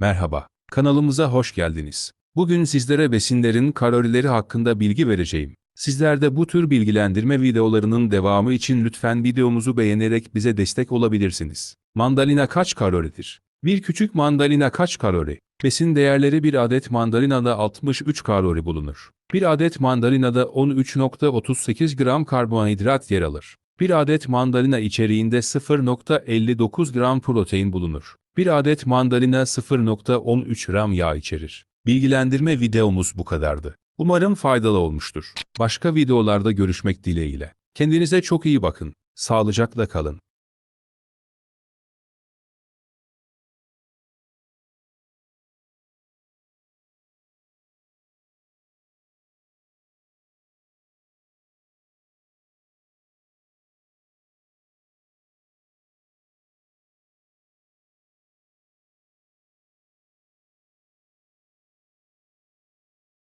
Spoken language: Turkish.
Merhaba, kanalımıza hoş geldiniz. Bugün sizlere besinlerin kalorileri hakkında bilgi vereceğim. Sizler de bu tür bilgilendirme videolarının devamı için lütfen videomuzu beğenerek bize destek olabilirsiniz. Mandalina kaç kaloridir? Bir küçük mandalina kaç kalori? Besin değerleri bir adet mandalinada 63 kalori bulunur. Bir adet mandalinada 13.38 gram karbonhidrat yer alır. Bir adet mandalina içeriğinde 0.59 gram protein bulunur. Bir adet mandalina 0.13 gram yağ içerir. Bilgilendirme videomuz bu kadardı. Umarım faydalı olmuştur. Başka videolarda görüşmek dileğiyle. Kendinize çok iyi bakın. Sağlıcakla kalın.